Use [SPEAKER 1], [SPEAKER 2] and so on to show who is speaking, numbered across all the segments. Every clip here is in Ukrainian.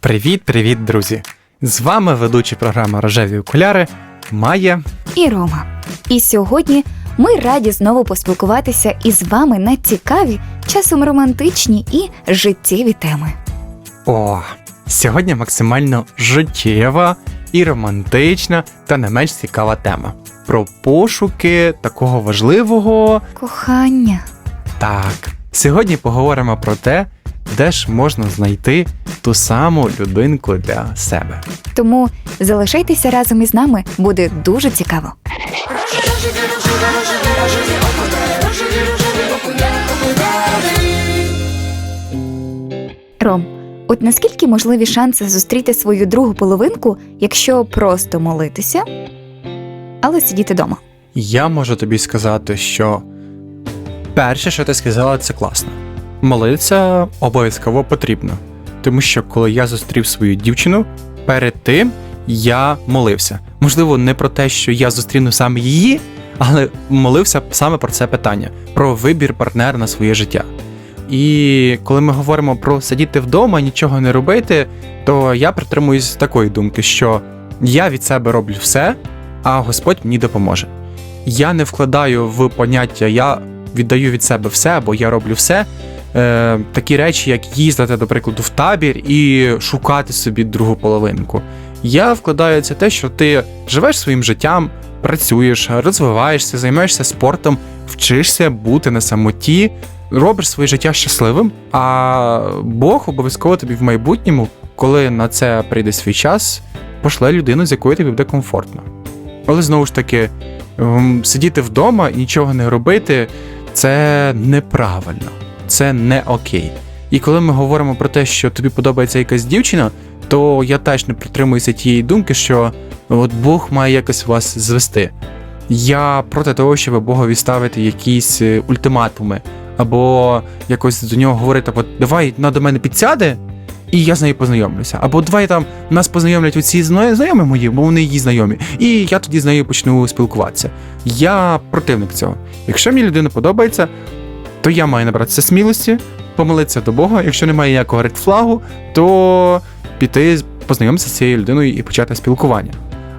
[SPEAKER 1] Привіт, привіт, друзі! З вами ведучі програми Рожеві окуляри Майя.
[SPEAKER 2] і Рома. І сьогодні ми раді знову поспілкуватися із вами на цікаві, часом романтичні і життєві теми.
[SPEAKER 1] О, сьогодні максимально життєва і романтична та не менш цікава тема. Про пошуки такого важливого.
[SPEAKER 2] Кохання.
[SPEAKER 1] Так, сьогодні поговоримо про те, де ж можна знайти ту саму людинку для себе.
[SPEAKER 2] Тому залишайтеся разом із нами, буде дуже цікаво. Ром, от наскільки можливі шанси зустріти свою другу половинку, якщо просто молитися, але сидіти вдома?
[SPEAKER 1] Я можу тобі сказати, що перше, що ти сказала, це класно. Молитися обов'язково потрібно. Тому що коли я зустрів свою дівчину, перед тим я молився. Можливо, не про те, що я зустріну саме її, але молився саме про це питання: про вибір партнера на своє життя. І коли ми говоримо про сидіти вдома, нічого не робити, то я притримуюсь такої думки, що я від себе роблю все, а Господь мені допоможе. Я не вкладаю в поняття я віддаю від себе все, або я роблю все. Е, такі речі, як їздити, до прикладу, в табір і шукати собі другу половинку. Я вкладаю це те, що ти живеш своїм життям, працюєш, розвиваєшся, займаєшся спортом, вчишся бути на самоті, робиш своє життя щасливим. А Бог обов'язково тобі в майбутньому, коли на це прийде свій час, пошле людину, з якою тобі буде комфортно. Але знову ж таки, ем, сидіти вдома і нічого не робити це неправильно, це не окей. І коли ми говоримо про те, що тобі подобається якась дівчина, то я теж не притримуюся тієї думки, що от Бог має якось вас звести. Я проти того, щоб Богові ставити якісь е, ультиматуми, або якось до нього говорити, от давай на до мене підсяде, і я з нею познайомлюся. Або давай там нас познайомлять оці зна- знайомі мої, бо вони її знайомі, і я тоді з нею почну спілкуватися. Я противник цього. Якщо мені людина подобається, то я маю набратися смілості, помолитися до Бога. Якщо немає ніякого редфлагу, то піти познайомитися з цією людиною і почати спілкування.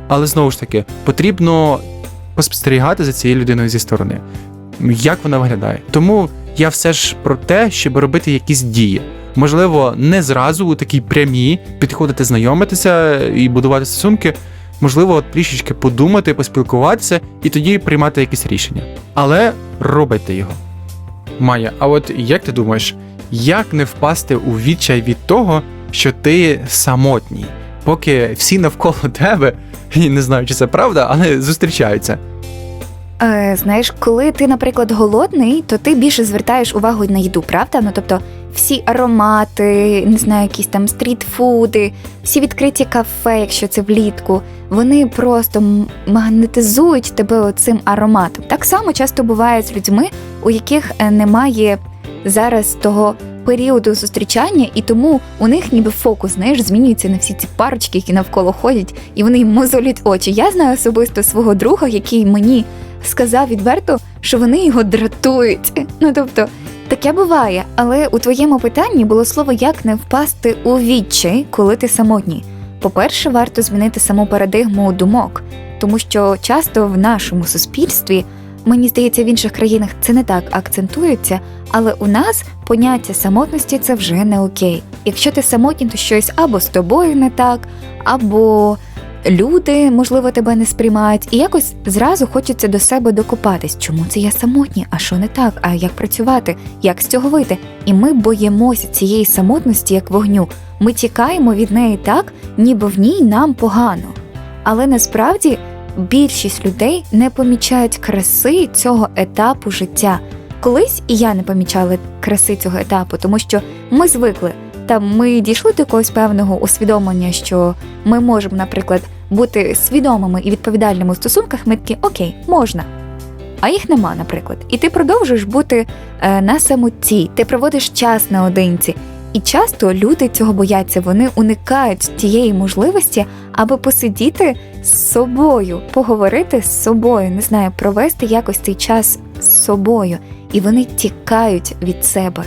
[SPEAKER 1] Але знову ж таки, потрібно поспостерігати за цією людиною зі сторони, як вона виглядає. Тому я все ж про те, щоб робити якісь дії. Можливо, не зразу у такій прямі підходити, знайомитися і будувати стосунки. Можливо, от трішечки подумати, поспілкуватися і тоді приймати якісь рішення. Але робити його. Майя, а от як ти думаєш, як не впасти у відчай від того, що ти самотній, поки всі навколо тебе, і не знаю, чи це правда, але зустрічаються.
[SPEAKER 2] Е, знаєш, коли ти, наприклад, голодний, то ти більше звертаєш увагу на їду, правда? Ну тобто всі аромати, не знаю, якісь там стрітфуди, всі відкриті кафе, якщо це влітку, вони просто магнетизують тебе цим ароматом. Так само часто буває з людьми, у яких е, немає зараз того періоду зустрічання, і тому у них ніби фокус, знаєш, змінюється на всі ці парочки, які навколо ходять, і вони мозолять очі. Я знаю особисто свого друга, який мені сказав відверто, що вони його дратують. Ну тобто. Таке буває, але у твоєму питанні було слово як не впасти у відчай, коли ти самотній. По-перше, варто змінити саму парадигму думок, тому що часто в нашому суспільстві, мені здається, в інших країнах це не так акцентується, але у нас поняття самотності це вже не окей. Якщо ти самотній, то щось або з тобою не так, або люди, можливо, тебе не сприймають, і якось зразу хочеться до себе докопатись. Чому це я самотній? А що не так? А як працювати? Як з цього вийти? І ми боїмося цієї самотності як вогню. Ми тікаємо від неї так, ніби в ній нам погано. Але насправді більшість людей не помічають краси цього етапу життя. Колись і я не помічала краси цього етапу, тому що ми звикли. Та ми дійшли до якогось певного усвідомлення, що ми можемо, наприклад, бути свідомими і відповідальними у стосунках. Ми такі окей, можна. А їх нема, наприклад. І ти продовжуєш бути е, на самоті, ти проводиш час наодинці. І часто люди цього бояться, вони уникають тієї можливості, аби посидіти з собою, поговорити з собою, не знаю, провести якось цей час з собою, і вони тікають від себе.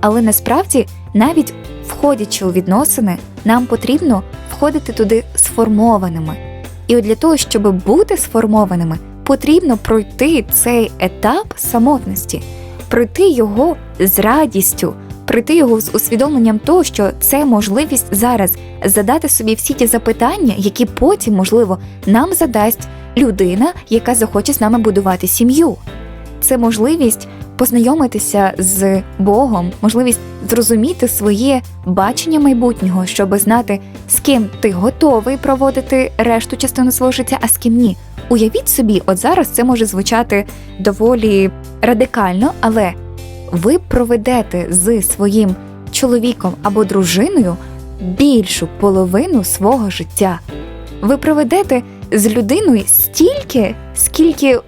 [SPEAKER 2] Але насправді, навіть входячи у відносини, нам потрібно входити туди сформованими. І от для того, щоб бути сформованими, потрібно пройти цей етап самотності, пройти його з радістю, пройти його з усвідомленням того, що це можливість зараз задати собі всі ті запитання, які потім, можливо, нам задасть людина, яка захоче з нами будувати сім'ю. Це можливість познайомитися з Богом, можливість зрозуміти своє бачення майбутнього, щоб знати, з ким ти готовий проводити решту частину свого життя, а з ким ні. Уявіть собі, от зараз це може звучати доволі радикально, але ви проведете з своїм чоловіком або дружиною більшу половину свого життя. Ви проведете з людиною стільки, скільки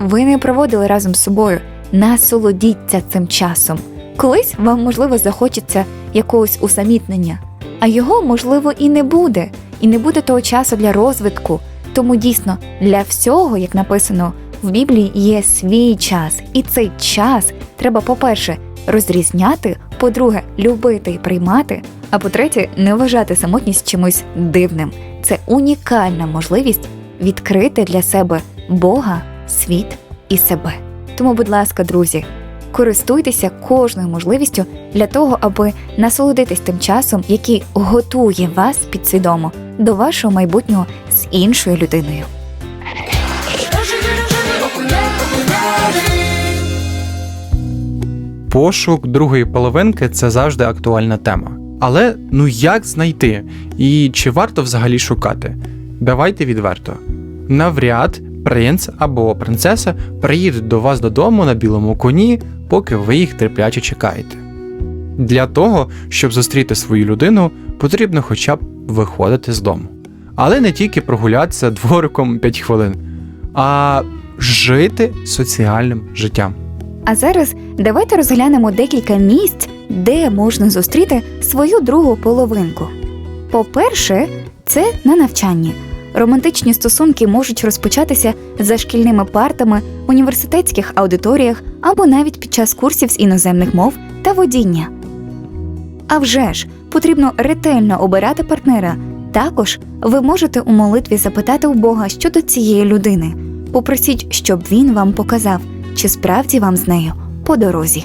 [SPEAKER 2] ви не проводили разом з собою. Насолодіться цим часом. Колись вам, можливо, захочеться якогось усамітнення, а його, можливо, і не буде, і не буде того часу для розвитку. Тому дійсно для всього, як написано в Біблії, є свій час, і цей час треба, по-перше, розрізняти, по-друге, любити і приймати, а по-третє, не вважати самотність чимось дивним. Це унікальна можливість відкрити для себе Бога, світ і себе. Тому, будь ласка, друзі, користуйтеся кожною можливістю для того, аби насолодитись тим часом, який готує вас підсвідомо до вашого майбутнього з іншою людиною.
[SPEAKER 1] Пошук другої половинки це завжди актуальна тема. Але ну як знайти? І чи варто взагалі шукати? Давайте відверто. Навряд принц або принцеса приїдуть до вас додому на білому коні, поки ви їх терпляче чекаєте. Для того, щоб зустріти свою людину, потрібно хоча б виходити з дому. Але не тільки прогулятися двориком 5 хвилин, а жити соціальним життям.
[SPEAKER 2] А зараз давайте розглянемо декілька місць, де можна зустріти свою другу половинку. По-перше, це на навчанні. Романтичні стосунки можуть розпочатися за шкільними партами, університетських аудиторіях або навіть під час курсів з іноземних мов та водіння. А вже ж потрібно ретельно обирати партнера. Також ви можете у молитві запитати у Бога щодо цієї людини. Попросіть, щоб він вам показав, чи справді вам з нею по дорозі.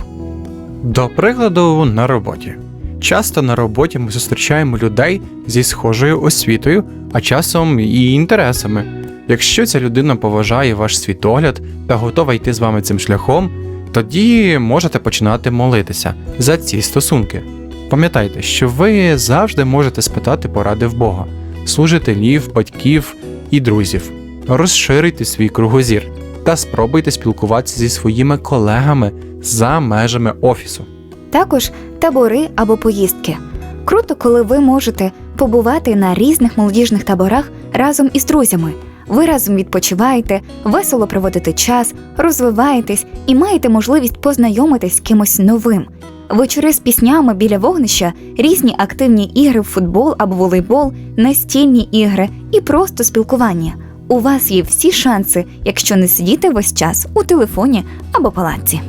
[SPEAKER 1] До прикладу, на роботі. Часто на роботі ми зустрічаємо людей зі схожою освітою, а часом і інтересами. Якщо ця людина поважає ваш світогляд та готова йти з вами цим шляхом, тоді можете починати молитися за ці стосунки. Пам'ятайте, що ви завжди можете спитати поради в Бога, служителів, батьків і друзів. Розширюйте свій кругозір та спробуйте спілкуватися зі своїми колегами за межами офісу.
[SPEAKER 2] Також табори або поїздки. Круто, коли ви можете побувати на різних молодіжних таборах разом із друзями. Ви разом відпочиваєте, весело проводите час, розвиваєтесь і маєте можливість познайомитись з кимось новим. Вечори з піснями біля вогнища, різні активні ігри в футбол або волейбол, настільні ігри і просто спілкування. У вас є всі шанси, якщо не сидіти весь час у телефоні або палаці.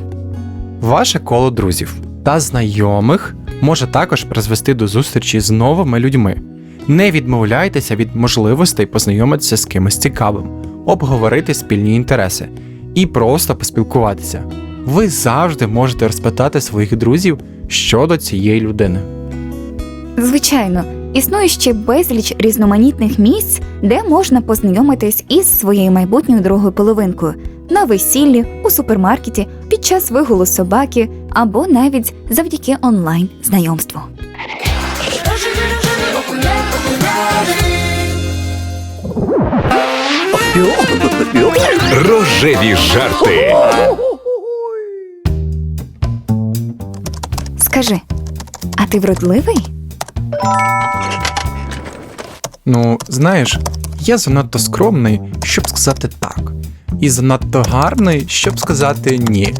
[SPEAKER 1] Ваше коло друзів та знайомих може також призвести до зустрічі з новими людьми. Не відмовляйтеся від можливостей познайомитися з кимось цікавим, обговорити спільні інтереси і просто поспілкуватися. Ви завжди можете розпитати своїх друзів щодо цієї людини.
[SPEAKER 2] Звичайно, існує ще безліч різноманітних місць, де можна познайомитись із своєю майбутньою другою половинкою на весіллі, у супермаркеті, під час вигулу собаки або навіть завдяки онлайн знайомству.
[SPEAKER 3] Рожеві жарти.
[SPEAKER 2] Скажи, а ти вродливий?
[SPEAKER 1] Ну, знаєш, я занадто скромний, щоб сказати так, і занадто гарний, щоб сказати ні.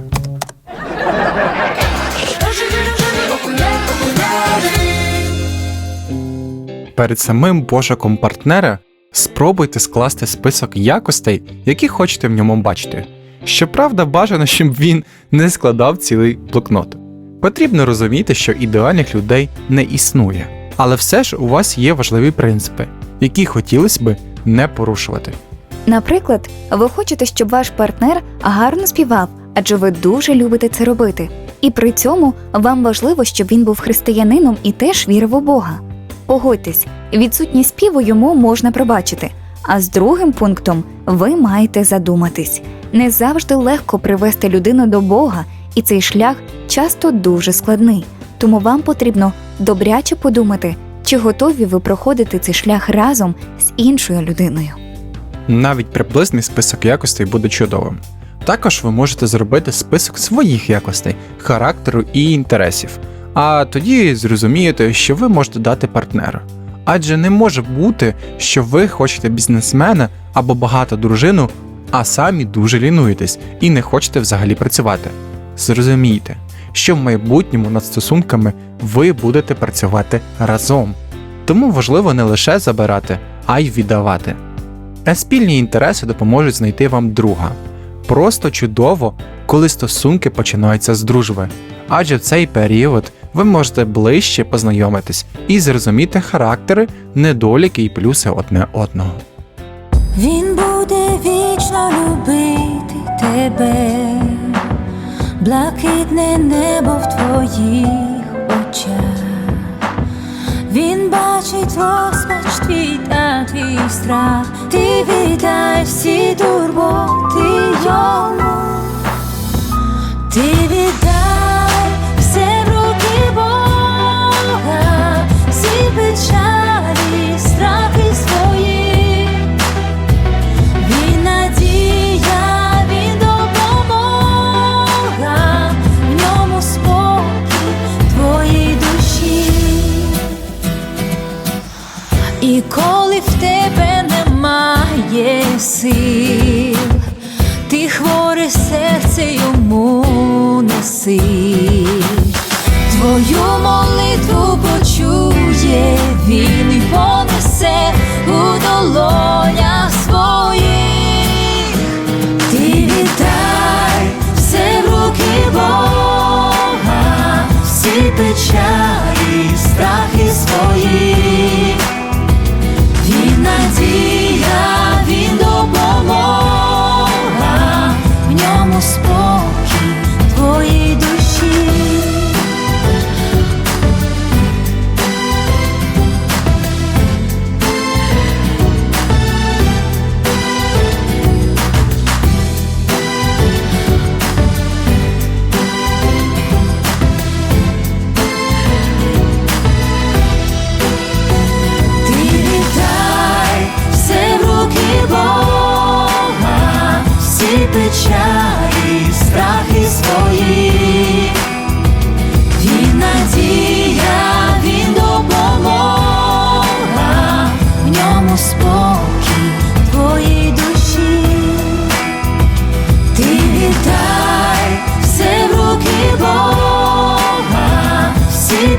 [SPEAKER 1] перед самим пошуком партнера спробуйте скласти список якостей, які хочете в ньому бачити. Щоправда, бажано, щоб він не складав цілий блокнот. Потрібно розуміти, що ідеальних людей не існує, але все ж у вас є важливі принципи, які хотілося би не порушувати.
[SPEAKER 2] Наприклад, ви хочете, щоб ваш партнер гарно співав, адже ви дуже любите це робити. І при цьому вам важливо, щоб він був християнином і теж вірив у Бога. Погодьтесь, відсутність співу йому можна пробачити. А з другим пунктом ви маєте задуматись. Не завжди легко привести людину до Бога, і цей шлях часто дуже складний. Тому вам потрібно добряче подумати, чи готові ви проходити цей шлях разом з іншою людиною.
[SPEAKER 1] Навіть приблизний список якостей буде чудовим. Також ви можете зробити список своїх якостей, характеру і інтересів, а тоді зрозумієте, що ви можете дати партнеру. Адже не може бути, що ви хочете бізнесмена або багату дружину, а самі дуже лінуєтесь і не хочете взагалі працювати. Зрозумійте, що в майбутньому над стосунками ви будете працювати разом. Тому важливо не лише забирати, а й віддавати. А спільні інтереси допоможуть знайти вам друга. Просто чудово, коли стосунки починаються з дружби, адже в цей період ви можете ближче познайомитись і зрозуміти характери, недоліки і плюси одне одного.
[SPEAKER 4] Він буде вічно любити тебе, блакитне небо в твоїх очах. Він бачить розпач твій та твій страх, ти віддай всі турботи йому, ти віддай І коли в тебе немає сил, ти хворе серце йому неси. Твою молитву почує він і понесе у долонях своїх. Ти віддай все руки Бога, всі печалі,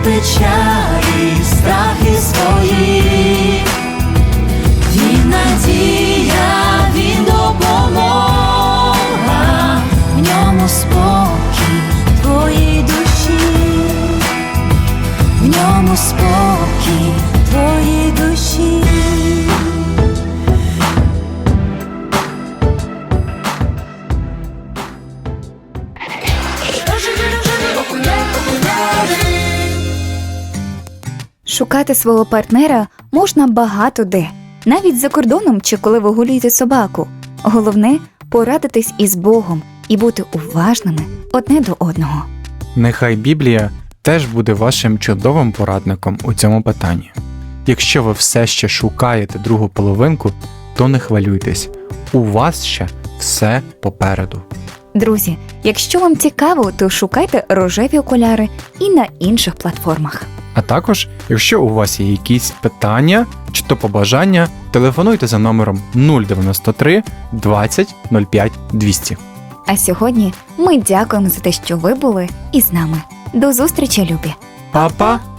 [SPEAKER 4] всі
[SPEAKER 2] Шукати свого партнера можна багато де, навіть за кордоном чи коли ви гулюєте собаку. Головне порадитись із Богом і бути уважними одне до одного.
[SPEAKER 1] Нехай Біблія теж буде вашим чудовим порадником у цьому питанні. Якщо ви все ще шукаєте другу половинку, то не хвилюйтесь, у вас ще все попереду.
[SPEAKER 2] Друзі, якщо вам цікаво, то шукайте рожеві окуляри і на інших платформах.
[SPEAKER 1] А також, якщо у вас є якісь питання чи то побажання, телефонуйте за номером 093 20 05 200.
[SPEAKER 2] А сьогодні ми дякуємо за те, що ви були із нами. До зустрічі, любі!
[SPEAKER 1] Па-па!